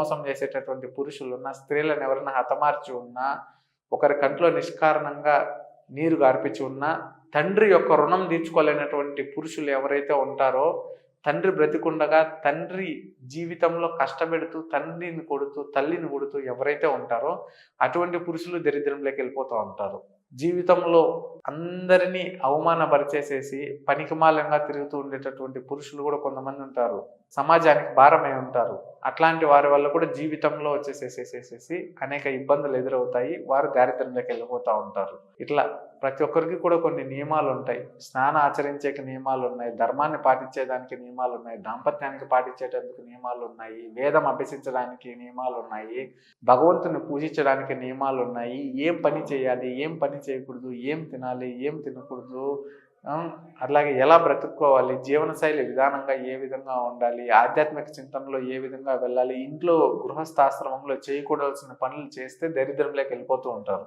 మోసం చేసేటటువంటి పురుషులు ఉన్నా స్త్రీలను ఎవరైనా హతమార్చి ఉన్నా ఒకరి కంట్లో నిష్కారణంగా నీరు గార్పించి ఉన్నా తండ్రి యొక్క రుణం తీర్చుకోలేనటువంటి పురుషులు ఎవరైతే ఉంటారో తండ్రి బ్రతికుండగా తండ్రి జీవితంలో కష్టపెడుతూ తండ్రిని కొడుతూ తల్లిని కొడుతూ ఎవరైతే ఉంటారో అటువంటి పురుషులు దరిద్రంలోకి వెళ్ళిపోతూ ఉంటారు. జీవితంలో అందరినీ అవమానపరిచేసేసి పనికిమాలంగా తిరుగుతూ ఉండేటటువంటి పురుషులు కూడా కొంతమంది ఉంటారు. సమాజానికి భారమై ఉంటారు. అట్లాంటి వారి వల్ల కూడా జీవితంలో వచ్చేసేసేసేసి అనేక ఇబ్బందులు ఎదురవుతాయి. వారు దారిద్ర్యంలోకి వెళ్ళిపోతూ ఉంటారు. ఇట్లా ప్రతి ఒక్కరికి కూడా కొన్ని నియమాలు ఉంటాయి. స్నాన ఆచరించే నియమాలు ఉన్నాయి. ధర్మాన్ని పాటించేదానికి నియమాలు ఉన్నాయి. దాంపత్యానికి పాటించేటందుకు నియమాలు ఉన్నాయి. వేదం అభ్యసించడానికి నియమాలు ఉన్నాయి. భగవంతుని పూజించడానికి నియమాలు ఉన్నాయి. ఏం పని చేయాలి? ఏం పని చేయకూడదు? ఏం తినాలి? ఏం తినకూడదు? అలాగే ఎలా బ్రతుక్కోవాలి? జీవనశైలి విధానంగా ఏ విధంగా ఉండాలి? ఆధ్యాత్మిక చింతనలో ఏ విధంగా వెళ్ళాలి? ఇంట్లో గృహస్థాశ్రమంలో చేయకూడాల్సిన పనులు చేస్తే దరిద్రంలోకి వెళ్ళిపోతూ ఉంటారు.